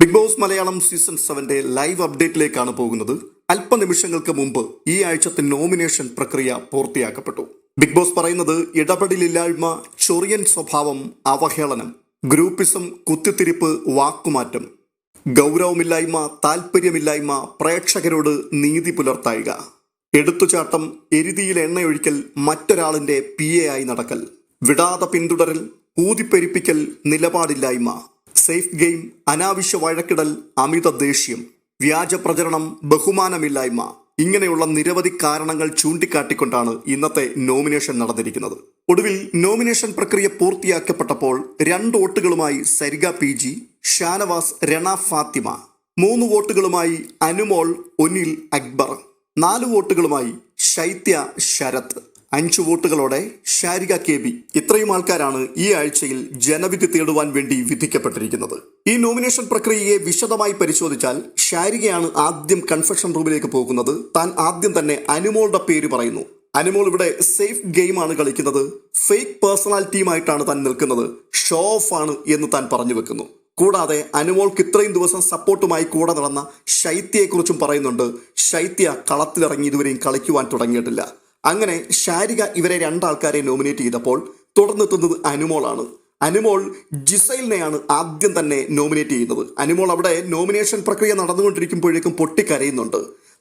Big boss Malayalam season സെവന്റെ live അപ്ഡേറ്റിലേക്കാണ് പോകുന്നത്. അല്പനിമിഷങ്ങൾക്ക് മുമ്പ് ഈ ആഴ്ചത്തെ നോമിനേഷൻ പ്രക്രിയ പൂർത്തിയാക്കപ്പെട്ടു. ബിഗ് ബോസ് പറയുന്നത് ഇടപെടലില്ലായ്മ ചൊറിയൻ സ്വഭാവം അവഹേളനം ഗ്രൂപ്പിസം കുത്തിത്തിരിപ്പ് വാക്കുമാറ്റം. ഗൗരവമില്ലായ്മ താല്പര്യമില്ലായ്മ പ്രേക്ഷകരോട് നീതി പുലർത്തായിക. എടുത്തുചാട്ടം എരുതിയിൽ എണ്ണയൊഴിക്കൽ മറ്റൊരാളിന്റെ പി എ ആയി നടക്കൽ. വിടാതെ പിന്തുടരൽ ഊതിപ്പെരിപ്പിക്കൽ നിലപാടില്ലായ്മ. സേഫ് ഗെയിം അനാവശ്യ വഴക്കിടൽ അമിത ദേഷ്യം വ്യാജ പ്രചരണം ബഹുമാനമില്ലായ്മ ഇങ്ങനെയുള്ള നിരവധി കാരണങ്ങൾ ചൂണ്ടിക്കാട്ടിക്കൊണ്ടാണ് ഇന്നത്തെ നോമിനേഷൻ നടന്നിരിക്കുന്നത്. ഒടുവിൽ നോമിനേഷൻ പ്രക്രിയ പൂർത്തിയാക്കപ്പെട്ടപ്പോൾ രണ്ട് വോട്ടുകളുമായി സരിഗ പി ജി ഷാനവാസ് രണ ഫാത്തിമ മൂന്ന് വോട്ടുകളുമായി അനുമോൾ ഒനിൽ അക്ബർ നാല് വോട്ടുകളുമായി ശൈത്യ ശരത്. അഞ്ചു വോട്ടുകളോടെ ഷാരിക കെ ബി. ഇത്രയും ആൾക്കാരാണ് ഈ ആഴ്ചയിൽ ജനവിധി തേടുവാൻ വേണ്ടി വിധിക്കപ്പെട്ടിരിക്കുന്നത്. ഈ നോമിനേഷൻ പ്രക്രിയയെ വിശദമായി പരിശോധിച്ചാൽ ഷാരികയാണ് ആദ്യം കൺഫെഷൻ റൂമിലേക്ക് പോകുന്നത്. താൻ ആദ്യം തന്നെ അനുമോളുടെ പേര് പറയുന്നു. അനുമോൾ ഇവിടെ സേഫ് ഗെയിമാണ് കളിക്കുന്നത്. ഫേക്ക് പേഴ്സണാലിറ്റിയുമായിട്ടാണ് താൻ നിൽക്കുന്നത്. ഷോ ഓഫ് ആണ് എന്ന് താൻ പറഞ്ഞു വെക്കുന്നു. കൂടാതെ അനുമോൾക്ക് ഇത്രയും ദിവസം സപ്പോർട്ടുമായി കൂടെ നടന്ന ശൈത്യയെക്കുറിച്ചും പറയുന്നുണ്ട്. ശൈത്യ കളത്തിലിറങ്ങി ഇതുവരെയും കളിക്കുവാൻ തുടങ്ങിയിട്ടില്ല. അങ്ങനെ ഷാരിക ഇവരെ രണ്ടാൾക്കാരെ നോമിനേറ്റ് ചെയ്തപ്പോൾ തുടർന്നെത്തുന്നത് അനുമോളാണ്. അനുമോൾ ജിസൈലിനെയാണ് ആദ്യം തന്നെ നോമിനേറ്റ് ചെയ്യുന്നത്. അനുമോൾ അവിടെ നോമിനേഷൻ പ്രക്രിയ നടന്നുകൊണ്ടിരിക്കുമ്പോഴേക്കും പൊട്ടിക്കരയുന്നുണ്ട്.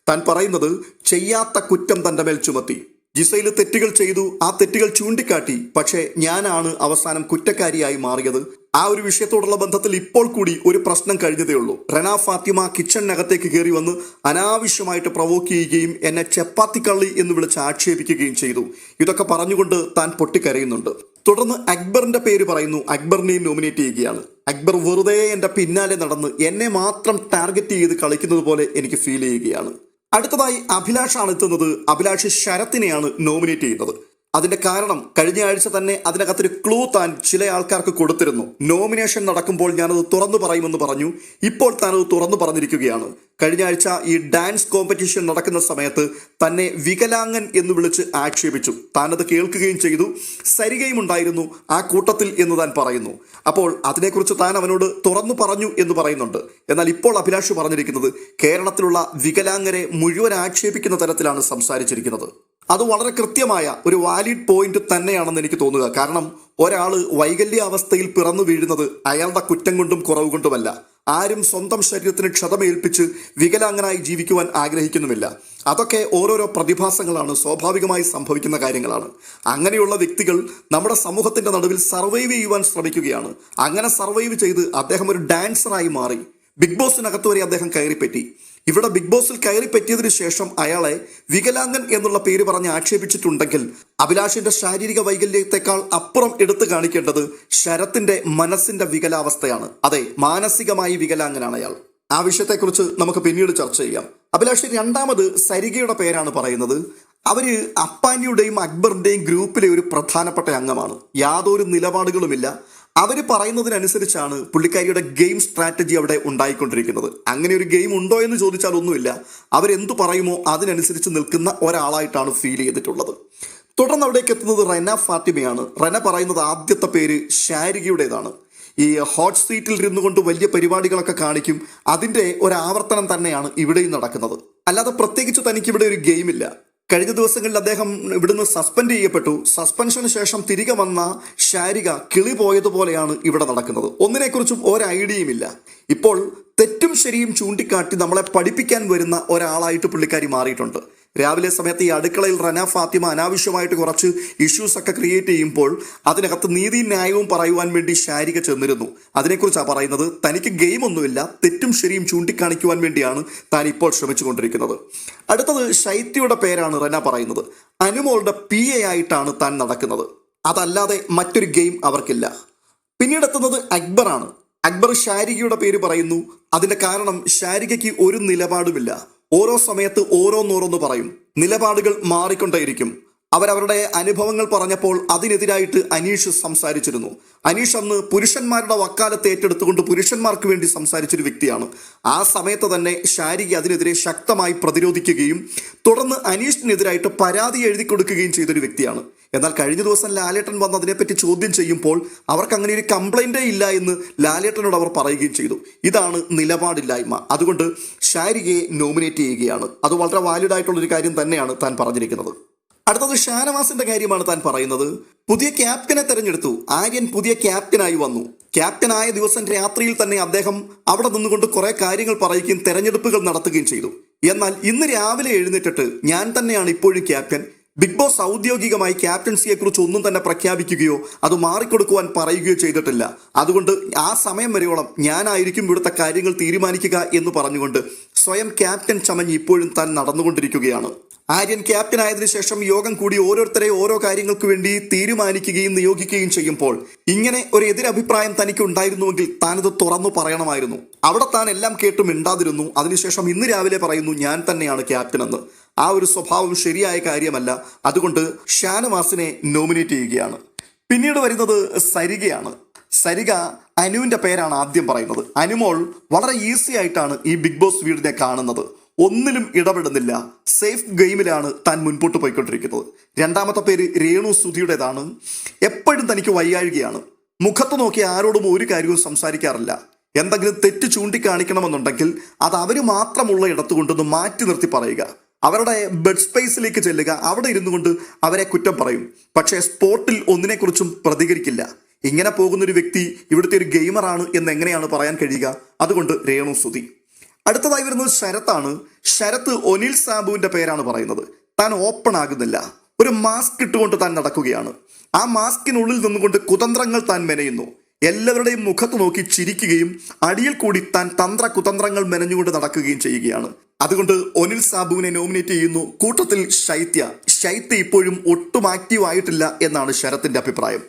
താൻ പറയുന്നത് ചെയ്യാത്ത കുറ്റം തന്റെ മേൽ ചുമത്തി. ജിസൈൽ തെറ്റുകൾ ചെയ്തു ആ തെറ്റുകൾ ചൂണ്ടിക്കാട്ടി. പക്ഷേ ഞാനാണ് അവസാനം കുറ്റക്കാരിയായി മാറിയത്. ആ ഒരു വിഷയത്തോടുള്ള ബന്ധത്തിൽ ഇപ്പോൾ കൂടി ഒരു പ്രശ്നം കഴിഞ്ഞതേ ഉള്ളൂ. റന ഫാത്തിമ കിച്ചണിനകത്തേക്ക് കയറി വന്ന് അനാവശ്യമായിട്ട് പ്രവോക്ക് ചെയ്യുകയും എന്നെ ചപ്പാത്തിക്കള്ളി എന്ന് വിളിച്ച് ആക്ഷേപിക്കുകയും ചെയ്തു. ഇതൊക്കെ പറഞ്ഞുകൊണ്ട് താൻ പൊട്ടിക്കരയുന്നുണ്ട്. തുടർന്ന് അക്ബറിന്റെ പേര് പറയുന്നു. അക്ബറിനെയും നോമിനേറ്റ് ചെയ്യുകയാണ്. അക്ബർ വെറുതെ എന്റെ പിന്നാലെ നടന്ന് എന്നെ മാത്രം ടാർഗറ്റ് ചെയ്ത് കളിക്കുന്നത് പോലെ എനിക്ക് ഫീൽ ചെയ്യുകയാണ്. അടുത്തതായി അഭിലാഷാണ് എത്തുന്നത്. അഭിലാഷ് ശരത്തിനെയാണ് നോമിനേറ്റ് ചെയ്യുന്നത്. അതിന്റെ കാരണം കഴിഞ്ഞ ആഴ്ച തന്നെ അതിനകത്തൊരു ക്ലൂ താൻ ചില ആൾക്കാർക്ക് കൊടുത്തിരുന്നു. നോമിനേഷൻ നടക്കുമ്പോൾ ഞാനത് തുറന്നു പറയുമെന്ന് പറഞ്ഞു. ഇപ്പോൾ താൻ അത് തുറന്നു പറഞ്ഞിരിക്കുകയാണ്. കഴിഞ്ഞ ആഴ്ച ഈ ഡാൻസ് കോമ്പറ്റീഷൻ നടക്കുന്ന സമയത്ത് തന്നെ വികലാംഗൻ എന്ന് വിളിച്ച് ആക്ഷേപിച്ചു. താനത് കേൾക്കുകയും ചെയ്തു. സരികയും ഉണ്ടായിരുന്നു. ആ കൂട്ടത്തിൽ എന്ന് താൻ പറയുന്നു. അപ്പോൾ അതിനെക്കുറിച്ച് താൻ അവനോട് തുറന്നു പറഞ്ഞു എന്ന് പറയുന്നുണ്ട്. എന്നാൽ ഇപ്പോൾ അഭിലാഷ് പറഞ്ഞിരിക്കുന്നത് കേരളത്തിലുള്ള വികലാംഗരെ മുഴുവൻ ആക്ഷേപിക്കുന്ന തരത്തിലാണ് സംസാരിച്ചിരിക്കുന്നത്. അത് വളരെ കൃത്യമായ ഒരു വാലിഡ് പോയിന്റ് തന്നെയാണെന്ന് എനിക്ക് തോന്നുക. കാരണം ഒരാൾ വൈകല്യാവസ്ഥയിൽ പിറന്നു വീഴുന്നത് അയാളുടെ കുറ്റം കൊണ്ടും കുറവ് കൊണ്ടുമല്ല. ആരും സ്വന്തം ശരീരത്തിന് ക്ഷതമേൽപ്പിച്ച് വികലാംഗനായി ജീവിക്കുവാൻ ആഗ്രഹിക്കുന്നുമില്ല. അതൊക്കെ ഓരോരോ പ്രതിഭാസങ്ങളാണ് സ്വാഭാവികമായി സംഭവിക്കുന്ന കാര്യങ്ങളാണ്. അങ്ങനെയുള്ള വ്യക്തികൾ നമ്മുടെ സമൂഹത്തിന്റെ നടുവിൽ സർവൈവ് ചെയ്യുവാൻ ശ്രമിക്കുകയാണ്. അങ്ങനെ സർവൈവ് ചെയ്ത് അദ്ദേഹം ഒരു ഡാൻസറായി മാറി. ബിഗ് ബോസിനകത്ത് വരെ അദ്ദേഹം കയറിപ്പറ്റി. ഇവിടെ ബിഗ് ബോസിൽ കയറി പറ്റിയതിനു ശേഷം അയാളെ വികലാംഗൻ എന്നുള്ള പേര് പറഞ്ഞ് ആക്ഷേപിച്ചിട്ടുണ്ടെങ്കിൽ അഭിലാഷിന്റെ ശാരീരിക വൈകല്യത്തെക്കാൾ അപ്പുറം എടുത്തു കാണിക്കേണ്ടത് ശരത്തിന്റെ മനസ്സിന്റെ വികലാവസ്ഥയാണ്. അതെ മാനസികമായി വികലാംഗനാണ് അയാൾ. ആ വിഷയത്തെക്കുറിച്ച് നമുക്ക് പിന്നീട് ചർച്ച ചെയ്യാം. അഭിലാഷ് രണ്ടാമത് സരികയുടെ പേരാണ് പറയുന്നത്. അവർ അപ്പാനിയുടെയും അക്ബറിന്റെയും ഗ്രൂപ്പിലെ ഒരു പ്രധാനപ്പെട്ട അംഗമാണ്. യാതൊരു നിലപാടുകളുമില്ല. അവർ പറയുന്നതിനനുസരിച്ചാണ് പുള്ളിക്കാരിയുടെ ഗെയിം സ്ട്രാറ്റജി അവിടെ ഉണ്ടായിക്കൊണ്ടിരിക്കുന്നത്. അങ്ങനെ ഒരു ഗെയിം ഉണ്ടോ എന്ന് ചോദിച്ചാൽ ഒന്നുമില്ല. അവരെന്തു പറയുമോ അതിനനുസരിച്ച് നിൽക്കുന്ന ഒരാളായിട്ടാണ് ഫീൽ ചെയ്തിട്ടുള്ളത്. തുടർന്ന് അവിടേക്ക് എത്തുന്നത് റെന ഫാത്തിമയാണ്. റെന പറയുന്നത് ആദ്യത്തെ പേര് ഷാരികയുടേതാണ് ഈ ഹോട്ട് സീറ്റിൽ ഇരുന്നു കൊണ്ട് വലിയ പരിപാടികളൊക്കെ കാണിക്കും. അതിന്റെ ഒരു ആവർത്തനം തന്നെയാണ് ഇവിടെയും നടക്കുന്നത്. അല്ലാതെ പ്രത്യേകിച്ച് തനിക്കിവിടെ ഒരു ഗെയിമില്ല. കഴിഞ്ഞ ദിവസങ്ങളിൽ അദ്ദേഹം ഇവിടുന്ന് സസ്പെൻഡ് ചെയ്യപ്പെട്ടു. സസ്പെൻഷന് ശേഷം തിരികെ വന്ന ശാരിക കിളി പോയതുപോലെയാണ് ഇവിടെ നടക്കുന്നത്. ഒന്നിനെക്കുറിച്ചും ഒരു ഐഡിയയുമില്ല. ഇപ്പോൾ തെറ്റും ശരിയും ചൂണ്ടിക്കാട്ടി നമ്മളെ പഠിപ്പിക്കാൻ വരുന്ന ഒരാളായിട്ട് പുള്ളിക്കാരി മാറിയിട്ടുണ്ട്. രാവിലെ സമയത്ത് ഈ അടുക്കളയിൽ റന ഫാത്തിമ അനാവശ്യമായിട്ട് കുറച്ച് ഇഷ്യൂസ് ഒക്കെ ക്രിയേറ്റ് ചെയ്യുമ്പോൾ അതിനകത്ത് നീതി ന്യായവും പറയുവാൻ വേണ്ടി ശാരിക ചെന്നിരുന്നു. അതിനെക്കുറിച്ചാണ് പറയുന്നത് തനിക്ക് ഗെയിം ഒന്നുമില്ല തെറ്റും ശരിയും ചൂണ്ടിക്കാണിക്കുവാൻ വേണ്ടിയാണ് താൻ ഇപ്പോൾ ശ്രമിച്ചുകൊണ്ടിരിക്കുന്നത്. അടുത്തത് ശൈത്യയുടെ പേരാണ് റന പറയുന്നത്. അനുമോളുടെ പി എ ആയിട്ടാണ് താൻ നടക്കുന്നത്. അതല്ലാതെ മറ്റൊരു ഗെയിം അവർക്കില്ല. പിന്നീട് എത്തുന്നത് അക്ബറാണ്. അക്ബർ ഷാരികയുടെ പേര് പറയുന്നു. അതിന്റെ കാരണം ഷാരികയ്ക്ക് ഒരു നിലപാടുമില്ല. ഓരോ സമയത്ത് ഓരോന്നോരോന്ന് പറയും. നിലപാടുകൾ മാറിക്കൊണ്ടേയിരിക്കും. അവരവരുടെ അനുഭവങ്ങൾ പറഞ്ഞപ്പോൾ അതിനെതിരായിട്ട് അനീഷ് സംസാരിച്ചിരുന്നു. അനീഷ് അന്ന് പുരുഷന്മാരുടെ വക്കാലത്ത് ഏറ്റെടുത്തുകൊണ്ട് പുരുഷന്മാർക്ക് വേണ്ടി സംസാരിച്ചൊരു വ്യക്തിയാണ്. ആ സമയത്ത് തന്നെ ഷാരിക അതിനെതിരെ ശക്തമായി പ്രതിരോധിക്കുകയും തുടർന്ന് അനീഷിനെതിരായിട്ട് പരാതി എഴുതി കൊടുക്കുകയും ചെയ്തൊരു വ്യക്തിയാണ്. എന്നാൽ കഴിഞ്ഞ ദിവസം ലാലേട്ടൻ വന്ന് അതിനെപ്പറ്റി ചോദ്യം ചെയ്യുമ്പോൾ അവർക്ക് അങ്ങനെ ഒരു കംപ്ലൈന്റേ ഇല്ല എന്ന് ലാലേട്ടനോട് അവർ പറയുകയും ചെയ്തു. ഇതാണ് നിലപാടില്ലായ്മ. അതുകൊണ്ട് ഷാരികയെ നോമിനേറ്റ് ചെയ്യുകയാണ്. അത് വളരെ വാലിഡ് ആയിട്ടുള്ള ഒരു കാര്യം തന്നെയാണ് താൻ പറഞ്ഞിരിക്കുന്നത്. അടുത്തത് ഷാനവാസിന്റെ കാര്യമാണ് താൻ പറയുന്നത്. പുതിയ ക്യാപ്റ്റനെ തെരഞ്ഞെടുത്തു. ആര്യൻ പുതിയ ക്യാപ്റ്റനായി വന്നു. ക്യാപ്റ്റനായ ദിവസം രാത്രിയിൽ തന്നെ അദ്ദേഹം അവിടെ നിന്നുകൊണ്ട് കുറേ കാര്യങ്ങൾ പറയുകയും തെരഞ്ഞെടുപ്പുകൾ നടത്തുകയും ചെയ്തു. എന്നാൽ ഇന്ന് രാവിലെ എഴുന്നേറ്റിട്ട് ഞാൻ തന്നെയാണ് ഇപ്പോഴും ക്യാപ്റ്റൻ ബിഗ് ബോസ് ഔദ്യോഗികമായി ക്യാപ്റ്റൻസിയെ കുറിച്ച് ഒന്നും തന്നെ പ്രഖ്യാപിക്കുകയോ അത് മാറിക്കൊടുക്കുവാൻ പറയുകയോ ചെയ്തിട്ടില്ല. അതുകൊണ്ട് ആ സമയം വരെയോളം ഞാനായിരിക്കും ഇവിടുത്തെ കാര്യങ്ങൾ തീരുമാനിക്കുക എന്ന് പറഞ്ഞുകൊണ്ട് സ്വയം ക്യാപ്റ്റൻ ചമഞ്ഞ് ഇപ്പോഴും താൻ നടന്നുകൊണ്ടിരിക്കുകയാണ്. ആര്യൻ ക്യാപ്റ്റൻ ആയതിനു ശേഷം യോഗം കൂടി ഓരോരുത്തരെ ഓരോ കാര്യങ്ങൾക്ക് വേണ്ടി തീരുമാനിക്കുകയും നിയോഗിക്കുകയും ചെയ്യുമ്പോൾ ഇങ്ങനെ ഒരു എതിരഭിപ്രായം തനിക്ക് ഉണ്ടായിരുന്നുവെങ്കിൽ താനത് തുറന്നു പറയണമായിരുന്നു. അവിടെ താൻ എല്ലാം കേട്ട് മിണ്ടാതിരുന്നു. അതിനുശേഷം ഇന്ന് രാവിലെ പറയുന്നു ഞാൻ തന്നെയാണ് ക്യാപ്റ്റൻ എന്ന്. ആ ഒരു സ്വഭാവം ശരിയായ കാര്യമല്ല. അതുകൊണ്ട് ഷാനവാസിനെ നോമിനേറ്റ് ചെയ്യുകയാണ്. പിന്നീട് വരുന്നത് സരികയാണ്. സരിക അനുവിന്റെ പേരാണ് ആദ്യം പറയുന്നത്. അനുമോൾ വളരെ ഈസി ആയിട്ടാണ് ഈ ബിഗ് ബോസ് വീടിനെ കാണുന്നത്. ഒന്നിലും ഇടപെടുന്നില്ല. സേഫ് ഗെയിമിലാണ് താൻ മുൻപോട്ട് പോയിക്കൊണ്ടിരിക്കുന്നത്. രണ്ടാമത്തെ പേര് രേണു സുധിയുടേതാണ്. എപ്പോഴും തനിക്ക് വയ്യാഴുകയാണ് മുഖത്ത് നോക്കി ആരോടും ഒരു കാര്യവും സംസാരിക്കാറില്ല. എന്തെങ്കിലും തെറ്റ് ചൂണ്ടിക്കാണിക്കണമെന്നുണ്ടെങ്കിൽ അത് അവർ മാത്രമുള്ള ഇടത്ത് കൊണ്ടൊന്ന് മാറ്റി നിർത്തി പറയുക. അവരുടെ ബെഡ് സ്പേസിലേക്ക് ചെല്ലുക. അവിടെ ഇരുന്നു കൊണ്ട് അവരെ കുറ്റം പറയും. പക്ഷേ സ്പോർട്ടിൽ ഒന്നിനെക്കുറിച്ചും പ്രതികരിക്കില്ല. ഇങ്ങനെ പോകുന്ന ഒരു വ്യക്തി ഇവിടുത്തെ ഒരു ഗെയിമറാണ് എന്ന് എങ്ങനെയാണ് പറയാൻ കഴിയുക? അതുകൊണ്ട് രേണു സുധി. അടുത്തതായി വരുന്നത് ശരത്താണ്. ശരത്ത് ഒനിൽ സാബുവിന്റെ പേരാണ് പറയുന്നത്. താൻ ഓപ്പൺ ആകുന്നില്ല. ഒരു മാസ്ക് ഇട്ടുകൊണ്ട് താൻ നടക്കുകയാണ്. ആ മാസ്കിനുള്ളിൽ നിന്നുകൊണ്ട് കുതന്ത്രങ്ങൾ താൻ മെനയുന്നു. എല്ലാവരുടെയും മുഖത്ത് നോക്കി ചിരിക്കുകയും അടിയിൽ കൂടി താൻ തന്ത്ര കുതന്ത്രങ്ങൾ മെനഞ്ഞുകൊണ്ട് നടക്കുകയും ചെയ്യുകയാണ്. അതുകൊണ്ട് ഒനിൽ സാബുവിനെ നോമിനേറ്റ് ചെയ്യുന്നു. കൂട്ടത്തിൽ ശൈത്യ. ശൈത്യ ഇപ്പോഴും ഒട്ടും ആക്റ്റീവ് ആയിട്ടില്ല എന്നാണ് ശരത്തിന്റെ അഭിപ്രായം.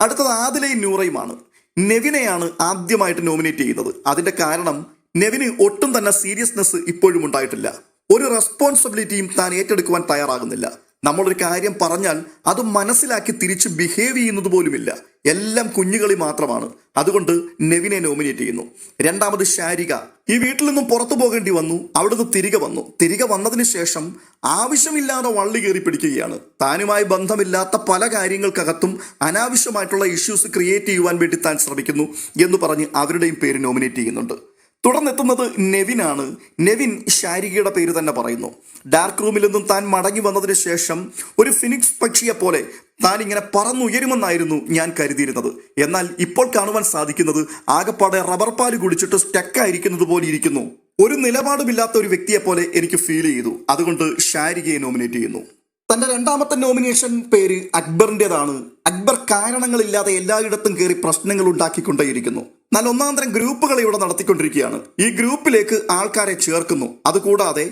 അടുത്തത് ആദിലയും നൂറയുമാണ്. നെവിനെയാണ് ആദ്യമായിട്ട് നോമിനേറ്റ് ചെയ്യുന്നത്. അതിന്റെ കാരണം നെവിന് ഒട്ടും തന്നെ സീരിയസ്നെസ് ഇപ്പോഴും ഉണ്ടായിട്ടില്ല. ഒരു റെസ്പോൺസിബിലിറ്റിയും താൻ ഏറ്റെടുക്കുവാൻ തയ്യാറാകുന്നില്ല. നമ്മളൊരു കാര്യം പറഞ്ഞാൽ അത് മനസ്സിലാക്കി തിരിച്ച് ബിഹേവ് ചെയ്യുന്നത് പോലുമില്ല. എല്ലാം കുഞ്ഞുകളി മാത്രമാണ്. അതുകൊണ്ട് നെവിനെ നോമിനേറ്റ് ചെയ്യുന്നു. രണ്ടാമത് ശാരിക. ഈ വീട്ടിൽ നിന്നും പുറത്തു പോകേണ്ടി വന്നു. അവിടുന്ന് തിരികെ വന്നു. തിരികെ വന്നതിന് ശേഷം ആവശ്യമില്ലാതെ വള്ളി കയറി പിടിക്കുകയാണ്. താനുമായി ബന്ധമില്ലാത്ത പല കാര്യങ്ങൾക്കകത്തും അനാവശ്യമായിട്ടുള്ള ഇഷ്യൂസ് ക്രിയേറ്റ് ചെയ്യുവാൻ വേണ്ടി താൻ ശ്രമിക്കുന്നു എന്ന് പറഞ്ഞ് അവരുടെയും പേര് നോമിനേറ്റ് ചെയ്യുന്നുണ്ട്. തുടർന്നെത്തുന്നത് നെവിനാണ്. നെവിൻ ശാരികയുടെ പേര് തന്നെ പറയുന്നു. ഡാർക്ക് റൂമിൽ നിന്നും താൻ മടങ്ങി വന്നതിന് ശേഷം ഒരു ഫിനിക്സ് പക്ഷിയെ പോലെ താൻ ഇങ്ങനെ പറന്നുയരുമെന്നായിരുന്നു ഞാൻ കരുതിയിരുന്നത്. എന്നാൽ ഇപ്പോൾ കാണുവാൻ സാധിക്കുന്നത് ആകപ്പാടെ റബ്ബർ പാൽ കുടിച്ചിട്ട് സ്റ്റക്കായിരിക്കുന്നത് പോലെ ഇരിക്കുന്നു. ഒരു നിലപാടുമില്ലാത്ത ഒരു വ്യക്തിയെ പോലെ എനിക്ക് ഫീൽ ചെയ്തു. അതുകൊണ്ട് ശാരികയെ നോമിനേറ്റ് ചെയ്യുന്നു. തന്റെ രണ്ടാമത്തെ നോമിനേഷൻ പേര് അക്ബറിന്റെതാണ് അക്ബർ കാരണങ്ങളില്ലാതെ എല്ലായിടത്തും കയറി പ്രശ്നങ്ങൾ ഉണ്ടാക്കിക്കൊണ്ടേയിരിക്കുന്നു. എന്നാൽ ഒന്നാന്തരം ഗ്രൂപ്പുകൾ ഇവിടെ നടത്തിക്കൊണ്ടിരിക്കുകയാണ്. ഈ ഗ്രൂപ്പിലേക്ക് ആൾക്കാരെ ചേർക്കുന്നു. അതുകൂടാതെ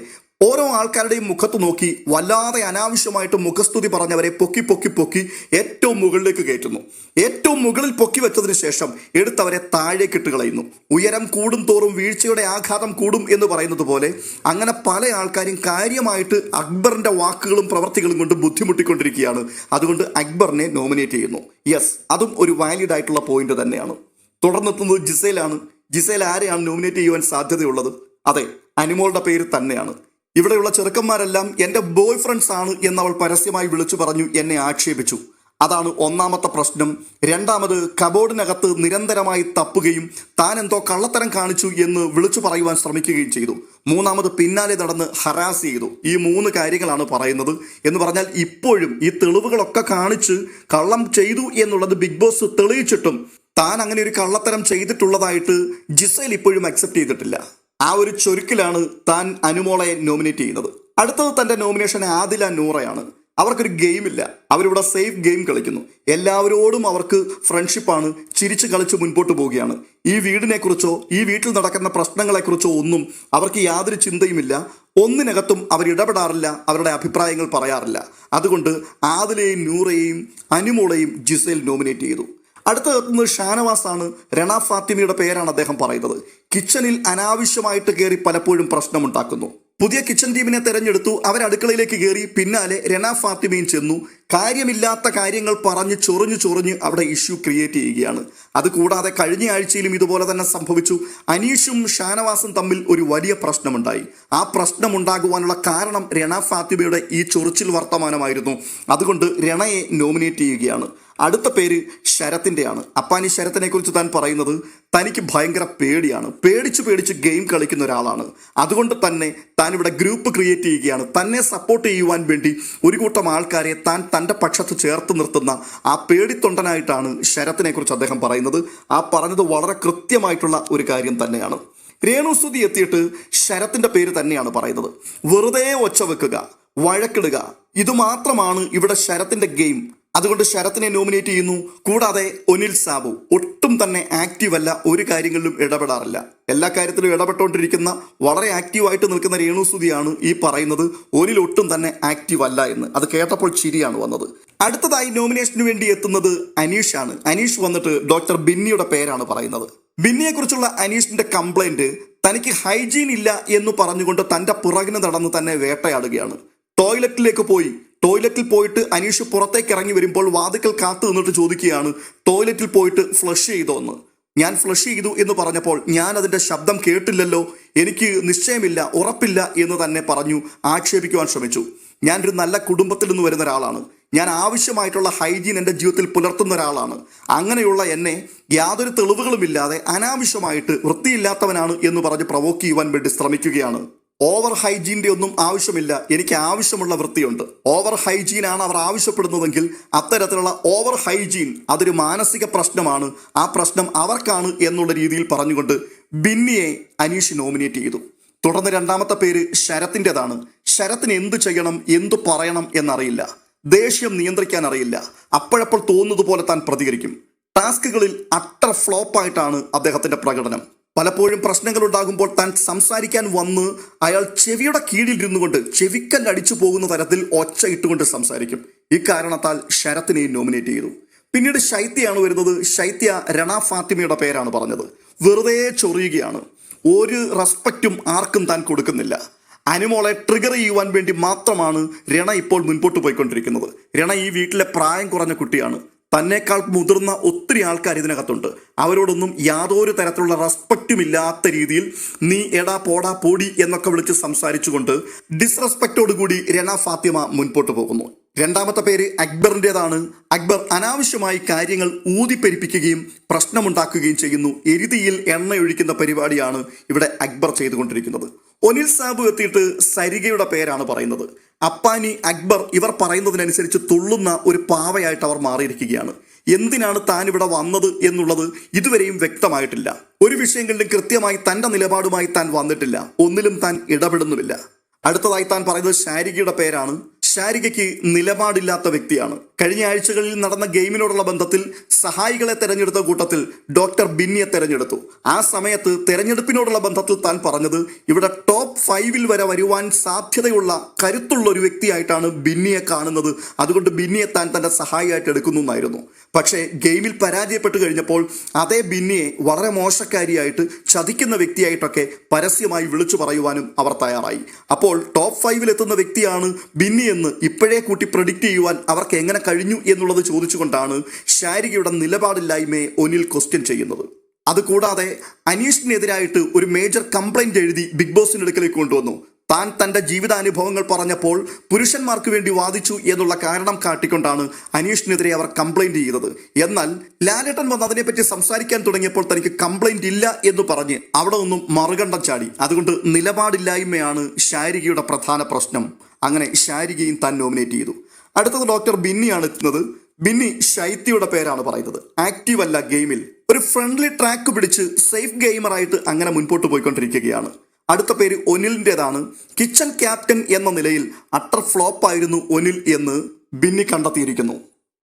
ഓരോ ആൾക്കാരുടെയും മുഖത്ത് നോക്കി വല്ലാതെ അനാവശ്യമായിട്ട് മുഖസ്തുതി പറഞ്ഞവരെ പൊക്കി പൊക്കി പൊക്കി ഏറ്റവും മുകളിലേക്ക് കയറ്റുന്നു. ഏറ്റവും മുകളിൽ പൊക്കി വെച്ചതിന് ശേഷം എടുത്തവരെ താഴേക്ക് ഇട്ട് കളയുന്നു. ഉയരം കൂടും തോറും വീഴ്ചയുടെ ആഘാതം കൂടും എന്ന് പറയുന്നത് പോലെ അങ്ങനെ പല ആൾക്കാരും കാര്യമായിട്ട് അക്ബറിന്റെ വാക്കുകളും പ്രവർത്തികളും കൊണ്ട് ബുദ്ധിമുട്ടിക്കൊണ്ടിരിക്കുകയാണ്. അതുകൊണ്ട് അക്ബറിനെ നോമിനേറ്റ് ചെയ്യുന്നു. യെസ് അതും ഒരു വാലിഡ് ആയിട്ടുള്ള പോയിന്റ് തന്നെയാണ്. തുടർന്നെത്തുന്നത് ജിസേലാണ്. ജിസയിൽ ആരെയാണ് നോമിനേറ്റ് ചെയ്യുവാൻ സാധ്യതയുള്ളത്? അതെ അനിമോളുടെ പേര് തന്നെയാണ്. ഇവിടെയുള്ള ചെറുക്കന്മാരെല്ലാം എന്റെ ബോയ് ഫ്രണ്ട്സ് ആണ് എന്നവൾ പരസ്യമായി വിളിച്ചു പറഞ്ഞു എന്നെ ആക്ഷേപിച്ചു. അതാണ് ഒന്നാമത്തെ പ്രശ്നം. രണ്ടാമത് കബോർഡിനകത്ത് നിരന്തരമായി തപ്പുകയും താൻ എന്തോ കള്ളത്തരം കാണിച്ചു എന്ന് വിളിച്ചു പറയുവാൻ ശ്രമിക്കുകയും ചെയ്തു. മൂന്നാമത് പിന്നാലെ നടന്ന് ഹറാസ് ചെയ്തു. ഈ മൂന്ന് കാര്യങ്ങളാണ് പറയുന്നത്. എന്ന് പറഞ്ഞാൽ ഇപ്പോഴും ഈ തെളിവുകളൊക്കെ കാണിച്ച് കള്ളം ചെയ്തു എന്നുള്ളത് ബിഗ് ബോസ് തെളിയിച്ചിട്ടും താൻ അങ്ങനെ ഒരു കള്ളത്തരം ചെയ്തിട്ടുള്ളതായിട്ട് ജിസൈൽ ഇപ്പോഴും അക്സെപ്റ്റ് ചെയ്തിട്ടില്ല. ആ ഒരു ചൊരുക്കിലാണ് താൻ അനുമോളെ നോമിനേറ്റ് ചെയ്യുന്നത്. അടുത്തത് തന്റെ നോമിനേഷൻ ആദില നൂറയാണ്. അവർക്കൊരു ഗെയിമില്ല അവരിവിടെ സേഫ് ഗെയിം കളിക്കുന്നു. എല്ലാവരോടും അവർക്ക് ഫ്രണ്ട്ഷിപ്പാണ് ചിരിച്ച് കളിച്ച് മുൻപോട്ട് പോവുകയാണ്. ഈ വീടിനെക്കുറിച്ചോ ഈ വീട്ടിൽ നടക്കുന്ന പ്രശ്നങ്ങളെക്കുറിച്ചോ ഒന്നും അവർക്ക് യാതൊരു ചിന്തയുമില്ല. ഒന്നിനകത്തും അവർ ഇടപെടാറില്ല. അവരുടെ അഭിപ്രായങ്ങൾ പറയാറില്ല. അതുകൊണ്ട് ആദിലയെയും നൂറയെയും അനുമോളെയും ജിസേൽ നോമിനേറ്റ് ചെയ്തു. അടുത്ത ഷാനവാസാണ്. രണ ഫാത്തിമയുടെ പേരാണ് അദ്ദേഹം പറയുന്നത്. കിച്ചണിൽ അനാവശ്യമായിട്ട് കയറി പലപ്പോഴും പ്രശ്നമുണ്ടാക്കുന്നു. പുതിയ കിച്ചൺ ടീമിനെ തെരഞ്ഞെടുത്തു. അവർ അടുക്കളയിലേക്ക് കയറി പിന്നാലെ റണ ഫാത്തിമയും ചെന്നു. കാര്യമില്ലാത്ത കാര്യങ്ങൾ പറഞ്ഞ് ചൊറിഞ്ഞു ചൊറിഞ്ഞ് അവിടെ ഇഷ്യൂ ക്രിയേറ്റ് ചെയ്യുകയാണ്. അതുകൂടാതെ കഴിഞ്ഞ ആഴ്ചയിലും ഇതുപോലെ തന്നെ സംഭവിച്ചു. അനീഷും ഷാനവാസും തമ്മിൽ ഒരു വലിയ പ്രശ്നമുണ്ടായി. ആ പ്രശ്നമുണ്ടാകുവാനുള്ള കാരണം റണ ഫാത്തിമയുടെ ഈ ചൊറിച്ചിൽ വർത്തമാനമായിരുന്നു. അതുകൊണ്ട് രണയെ നോമിനേറ്റ് ചെയ്യുകയാണ്. അടുത്ത പേര് ശരത്തിന്റെയാണ് അപ്പാനി ശരത്തിനെ കുറിച്ച് താൻ പറയുന്നത് തനിക്ക് ഭയങ്കര പേടിയാണ്. പേടിച്ച് പേടിച്ച് ഗെയിം കളിക്കുന്ന ഒരാളാണ്. അതുകൊണ്ട് തന്നെ താൻ ഇവിടെ ഗ്രൂപ്പ് ക്രിയേറ്റ് ചെയ്യുകയാണ്. തന്നെ സപ്പോർട്ട് ചെയ്യുവാൻ വേണ്ടി ഒരു കൂട്ടം ആൾക്കാരെ താൻ തന്റെ പക്ഷത്ത് ചേർത്ത് നിർത്തുന്ന ആ പേടിത്തൊണ്ടനായിട്ടാണ് ശരത്തിനെ കുറിച്ച് അദ്ദേഹം പറയുന്നത്. ആ പറഞ്ഞത് വളരെ കൃത്യമായിട്ടുള്ള ഒരു കാര്യം തന്നെയാണ്. രേണുസുതി എത്തിയിട്ട് ശരത്തിന്റെ പേര് തന്നെയാണ് പറയുന്നത്. വെറുതെ ഒച്ച വെക്കുക വഴക്കിടുക ഇതുമാത്രമാണ് ഇവിടെ ശരത്തിന്റെ ഗെയിം. അതുകൊണ്ട് ശരത്തിനെ നോമിനേറ്റ് ചെയ്യുന്നു. കൂടാതെ ഒനിൽ സാബു. ഒട്ടും തന്നെ ആക്റ്റീവ് അല്ല ഒരു കാര്യങ്ങളിലും ഇടപെടാറില്ല. എല്ലാ കാര്യത്തിലും ഇടപെട്ടുകൊണ്ടിരിക്കുന്ന വളരെ ആക്റ്റീവായിട്ട് നിൽക്കുന്ന രേണു രേണുസുതിയാണ് ഈ പറയുന്നത്. ഒനിൽ ഒട്ടും തന്നെ ആക്റ്റീവ് അല്ല എന്ന്. അത് കേട്ടപ്പോൾ ചിരിയാണ് വന്നത്. അടുത്തതായി നോമിനേഷന് വേണ്ടി എത്തുന്നത് അനീഷ് ആണ് അനീഷ് വന്നിട്ട് ഡോക്ടർ ബിന്നിയുടെ പേരാണ് പറയുന്നത്. ബിന്നിയെ കുറിച്ചുള്ള അനീഷിന്റെ കംപ്ലൈന്റ് തനിക്ക് ഹൈജീൻ ഇല്ല എന്ന് പറഞ്ഞുകൊണ്ട് തന്റെ പുറകിന് നടന്ന് തന്നെ വേട്ടയാടുകയാണ്. ടോയ്ലറ്റിലേക്ക് പോയി. ടോയ്ലറ്റിൽ പോയിട്ട് അനീഷ് പുറത്തേക്ക് ഇറങ്ങി വരുമ്പോൾ വാതിക്കൽ കാത്തു നിന്നിട്ട് ചോദിക്കുകയാണ് ടോയ്ലറ്റിൽ പോയിട്ട് ഫ്ലഷ് ചെയ്തോ എന്ന്? ഞാൻ ഫ്ലഷ് ചെയ്തു എന്ന് പറഞ്ഞപ്പോൾ ഞാൻ അതിന്റെ ശബ്ദം കേട്ടില്ലല്ലോ എനിക്ക് നിശ്ചയമില്ല ഉറപ്പില്ല എന്ന് തന്നെ പറഞ്ഞു ആക്ഷേപിക്കുവാൻ ശ്രമിച്ചു. ഞാനൊരു നല്ല കുടുംബത്തിൽ നിന്ന് വരുന്ന ഒരാളാണ്. ഞാൻ ആവശ്യമായിട്ടുള്ള ഹൈജീൻ എന്റെ ജീവിതത്തിൽ പുലർത്തുന്ന ഒരാളാണ്. അങ്ങനെയുള്ള എന്നെ യാതൊരു തെളിവുകളുമില്ലാതെ അനാവശ്യമായിട്ട് വൃത്തിയില്ലാത്തവനാണ് എന്ന് പറഞ്ഞ് പ്രവോക്ക് ചെയ്യുവാൻ വേണ്ടി ശ്രമിക്കുകയാണ്. ഓവർ ഹൈജീന്റെ ഒന്നും ആവശ്യമില്ല. എനിക്ക് ആവശ്യമുള്ള വൃത്തിയുണ്ട്. ഓവർ ഹൈജീനാണ് അവർ ആവശ്യപ്പെടുന്നതെങ്കിൽ അത്തരത്തിലുള്ള ഓവർ ഹൈജീൻ അതൊരു മാനസിക പ്രശ്നമാണ്. ആ പ്രശ്നം അവർക്കാണ് എന്നുള്ള രീതിയിൽ പറഞ്ഞുകൊണ്ട് ബിന്നിയെ അനീഷ് നോമിനേറ്റ് ചെയ്തു. തുടർന്ന് രണ്ടാമത്തെ പേര് ശരത്തിന്റെതാണ്. ശരത്തിന് എന്ത് ചെയ്യണം എന്തു പറയണം എന്നറിയില്ല. ദേഷ്യം നിയന്ത്രിക്കാൻ അറിയില്ല അപ്പോഴപ്പോൾ തോന്നുന്നത് പോലെ താൻ പ്രതികരിക്കും. ടാസ്കുകളിൽ അട്ടർ ഫ്ലോപ്പായിട്ടാണ് അദ്ദേഹത്തിന്റെ പ്രകടനം. പലപ്പോഴും പ്രശ്നങ്ങൾ ഉണ്ടാകുമ്പോൾ താൻ സംസാരിക്കാൻ വന്ന് അയാൾ ചെവിയുടെ കീഴിൽ ഇരുന്നുകൊണ്ട് ചെവിക്കല്ലടിച്ചു പോകുന്ന തരത്തിൽ ഒച്ച ഇട്ടുകൊണ്ട് സംസാരിക്കും. ഇക്കാരണത്താൽ ശരത്തിനെയും നോമിനേറ്റ് ചെയ്തു. പിന്നീട് ശൈത്യയാണ് വരുന്നത്. ശൈത്യ രണ ഫാത്തിമയുടെ പേരാണ് പറഞ്ഞത്. വെറുതെ ചൊറിയുകയാണ്. ഒരു റെസ്പെക്റ്റും ആർക്കും താൻ കൊടുക്കുന്നില്ല. അനുമോളെ ട്രിഗർ ചെയ്യുവാൻ വേണ്ടി മാത്രമാണ് രണ ഇപ്പോൾ മുൻപോട്ട് പോയിക്കൊണ്ടിരിക്കുന്നത്. രണ ഈ വീട്ടിലെ പ്രായം കുറഞ്ഞ കുട്ടിയാണ്. തന്നേക്കാൾ മുതിർന്ന ഒത്തിരി ആൾക്കാർ ഇതിനകത്തുണ്ട്. അവരോടൊന്നും യാതൊരു തരത്തിലുള്ള റെസ്പെക്റ്റും ഇല്ലാത്ത രീതിയിൽ നീ എടാ പോടാ പോടി എന്നൊക്കെ വിളിച്ച് സംസാരിച്ചുകൊണ്ട് ഡിസ്റെസ്പെക്റ്റോട് കൂടി രണ ഫാത്തിമ മുൻപോട്ട് പോകുന്നു. രണ്ടാമത്തെ പേര് അക്ബറിന്റെതാണ്. അക്ബർ അനാവശ്യമായി കാര്യങ്ങൾ ഊതിപ്പെരിപ്പിക്കുകയും പ്രശ്നമുണ്ടാക്കുകയും ചെയ്യുന്നു. എരുതിയിൽ എണ്ണയൊഴിക്കുന്ന പരിപാടിയാണ് ഇവിടെ അക്ബർ ചെയ്തുകൊണ്ടിരിക്കുന്നത്. ഒനിൽ സാബു എത്തിയിട്ട് സരികയുടെ പേരാണ് പറയുന്നത്. അപ്പാനി അക്ബർ ഇവർ പറയുന്നതിനനുസരിച്ച് തുള്ളുന്ന ഒരു പാവയായിട്ട് അവർ മാറിയിരിക്കുകയാണ്. എന്തിനാണ് താൻ ഇവിടെ വന്നത് എന്നുള്ളത് ഇതുവരെയും വ്യക്തമായിട്ടില്ല. ഒരു വിഷയങ്ങളിലും കൃത്യമായി തന്റെ നിലപാടുമായി താൻ വന്നിട്ടില്ല. ഒന്നിലും താൻ ഇടപെടുന്നുമില്ല. അടുത്തതായി താൻ പറയുന്നത് ശാരികയുടെ പേരാണ്. ശാരികയ്ക്ക് നിലപാടില്ലാത്ത വ്യക്തിയാണ്. കഴിഞ്ഞ ആഴ്ചകളിൽ നടന്ന ഗെയിമിനോടുള്ള ബന്ധത്തിൽ സഹായികളെ തെരഞ്ഞെടുത്ത കൂട്ടത്തിൽ ഡോക്ടർ ബിന്നിയെ തെരഞ്ഞെടുത്തു. ആ സമയത്ത് തെരഞ്ഞെടുപ്പിനോടുള്ള ബന്ധത്തിൽ താൻ പറഞ്ഞത് ഇവിടെ ടോപ്പ് ഫൈവിൽ വരെ വരുവാൻ സാധ്യതയുള്ള കരുത്തുള്ള ഒരു വ്യക്തിയായിട്ടാണ് ബിന്നിയെ കാണുന്നത്. അതുകൊണ്ട് ബിന്നിയെ താൻ തന്റെ സഹായിയായിട്ട് എടുക്കുന്നു എന്നായിരുന്നു. പക്ഷേ ഗെയിമിൽ പരാജയപ്പെട്ടു കഴിഞ്ഞപ്പോൾ അതേ ബിന്നിയെ വളരെ മോശക്കാരിയായിട്ട് ചതിക്കുന്ന വ്യക്തിയായിട്ടൊക്കെ പരസ്യമായി വിളിച്ചു പറയുവാനും അവർ തയ്യാറായി. അപ്പോൾ ടോപ്പ് ഫൈവിൽ എത്തുന്ന വ്യക്തിയാണ് ബിന്നി എന്ന് ഇപ്പോഴേ കൂട്ടി പ്രഡിക്റ്റ് ചെയ്യുവാൻ അവർക്ക് എങ്ങനെ കഴിഞ്ഞു എന്നുള്ളത് ചോദിച്ചുകൊണ്ടാണ് ശാരികയുടെ നിലപാടില്ലായ്മയെ ഒനിൽ ക്വസ്റ്റ്യൻ ചെയ്യുന്നത്. അതുകൂടാതെ അനീഷിനെതിരായിട്ട് ഒരു മേജർ കംപ്ലൈന്റ് എഴുതി ബിഗ് ബോസിന്റെ അടുക്കലേക്ക് കൊണ്ടുവന്നു. താൻ തന്റെ ജീവിതാനുഭവങ്ങൾ പറഞ്ഞപ്പോൾ പുരുഷന്മാർക്ക് വേണ്ടി വാദിച്ചു എന്നുള്ള കാരണം കാട്ടിക്കൊണ്ടാണ് അനീഷിനെതിരെ അവർ കംപ്ലൈന്റ് ചെയ്തത്. എന്നാൽ ലാലേട്ടൻ വന്ന് അതിനെപ്പറ്റി സംസാരിക്കാൻ തുടങ്ങിയപ്പോൾ തനിക്ക് കംപ്ലൈന്റ് ഇല്ല എന്ന് പറഞ്ഞ് അവിടെ നിന്നും മറുകണ്ഠം ചാടി. അതുകൊണ്ട് നിലപാടില്ലായ്മയാണ് ശാരികയുടെ പ്രധാന പ്രശ്നം. അങ്ങനെ ശാരികയും താൻ നോമിനേറ്റ് ചെയ്തു. അടുത്തത് ഡോക്ടർ ബിന്നിയാണ് എത്തുന്നത്. ബിന്നി ശൈത്യയുടെ പേരാണ് പറയുന്നത്. ആക്റ്റീവ് അല്ല ഗെയിമിൽ. ഒരു ഫ്രണ്ട്ലി ട്രാക്ക് പിടിച്ച് സേഫ് ഗെയിമറായിട്ട് അങ്ങനെ മുൻപോട്ട് പോയിക്കൊണ്ടിരിക്കുകയാണ്. അടുത്ത പേര് ഒനിലിന്റെതാണ് കിച്ചൺ ക്യാപ്റ്റൻ എന്ന നിലയിൽ അട്ടർ ഫ്ലോപ്പ് ആയിരുന്നു ഒനിൽ എന്ന് ബിന്നി കണ്ടെത്തിയിരിക്കുന്നു.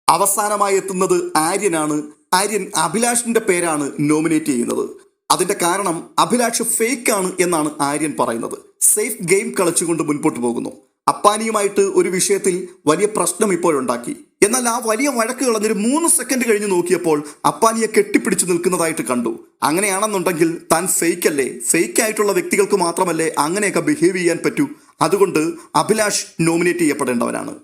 അവസാനമായി എത്തുന്നത് ആര്യനാണ്. ആര്യൻ അഭിലാഷിന്റെ പേരാണ് നോമിനേറ്റ് ചെയ്യുന്നത്. അതിന്റെ കാരണം അഭിലാഷ് ഫേക്ക് ആണ് എന്നാണ് ആര്യൻ പറയുന്നത്. സേഫ് ഗെയിം കളിച്ചുകൊണ്ട് മുൻപോട്ട് പോകുന്നു. അപ്പാനിയുമായിട്ട് ഒരു വിഷയത്തിൽ വലിയ പ്രശ്നം ഇപ്പോഴുണ്ടാക്കി എന്നാൽ ആ വലിയ വഴക്ക് കളഞ്ഞൊരു മൂന്ന് സെക്കൻഡ് കഴിഞ്ഞ് നോക്കിയപ്പോൾ അപ്പാനിയെ കെട്ടിപ്പിടിച്ചു നിൽക്കുന്നതായിട്ട് കണ്ടു. അങ്ങനെയാണെന്നുണ്ടെങ്കിൽ താൻ സെയ്ക്കല്ലേ സെയ്ക്കായിട്ടുള്ള വ്യക്തികൾക്ക് മാത്രമല്ലേ അങ്ങനെയൊക്കെ ബിഹേവ് ചെയ്യാൻ പറ്റൂ? അതുകൊണ്ട് അഭിലാഷ് നോമിനേറ്റ് ചെയ്യപ്പെടേണ്ടവനാണ്.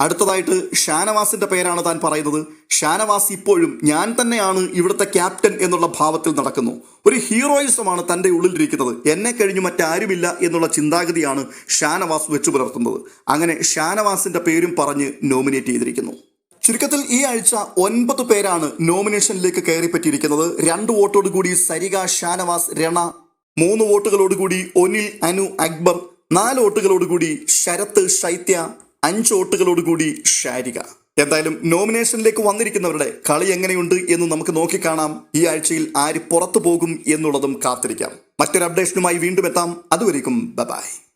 അടുത്തതായിട്ട് ഷാനവാസിന്റെ പേരാണ് താൻ പറയുന്നത്. ഷാനവാസ് ഇപ്പോഴും ഞാൻ തന്നെയാണ് ഇവിടുത്തെ ക്യാപ്റ്റൻ എന്നുള്ള ഭാവത്തിൽ നടക്കുന്നു. ഒരു ഹീറോയിസമാണ് തന്റെ ഉള്ളിലിരിക്കുന്നത്. എന്നെ കഴിഞ്ഞു മറ്റാരുമില്ല എന്നുള്ള ചിന്താഗതിയാണ് ഷാനവാസ് വെച്ചു പുലർത്തുന്നത്. അങ്ങനെ ഷാനവാസിന്റെ പേരും പറഞ്ഞ് നോമിനേറ്റ് ചെയ്തിരിക്കുന്നു. ചുരുക്കത്തിൽ ഈ ആഴ്ച ഒൻപത് പേരാണ് നോമിനേഷനിലേക്ക് കയറിപ്പറ്റിയിരിക്കുന്നത്. രണ്ട് വോട്ടോടുകൂടി സരിക ഷാനവാസ് രണ. മൂന്ന് വോട്ടുകളോടുകൂടി ഒനിൽ അനു അക്ബർ. നാല് വോട്ടുകളോടുകൂടി ശരത്ത് ശൈത്യ. അഞ്ച് വോട്ടുകളോട് കൂടി ഷാരിക. എന്തായാലും നോമിനേഷനിലേക്ക് വന്നിരിക്കുന്നവരുടെ കളി എങ്ങനെയുണ്ട് എന്ന് നമുക്ക് നോക്കിക്കാണാം ഈ ആഴ്ചയിൽ ആര് പുറത്തു പോകും എന്നുള്ളതും കാത്തിരിക്കാം. മറ്റൊരു അപ്ഡേഷനുമായി വീണ്ടും എത്താം. അതുവരേക്കും ബൈ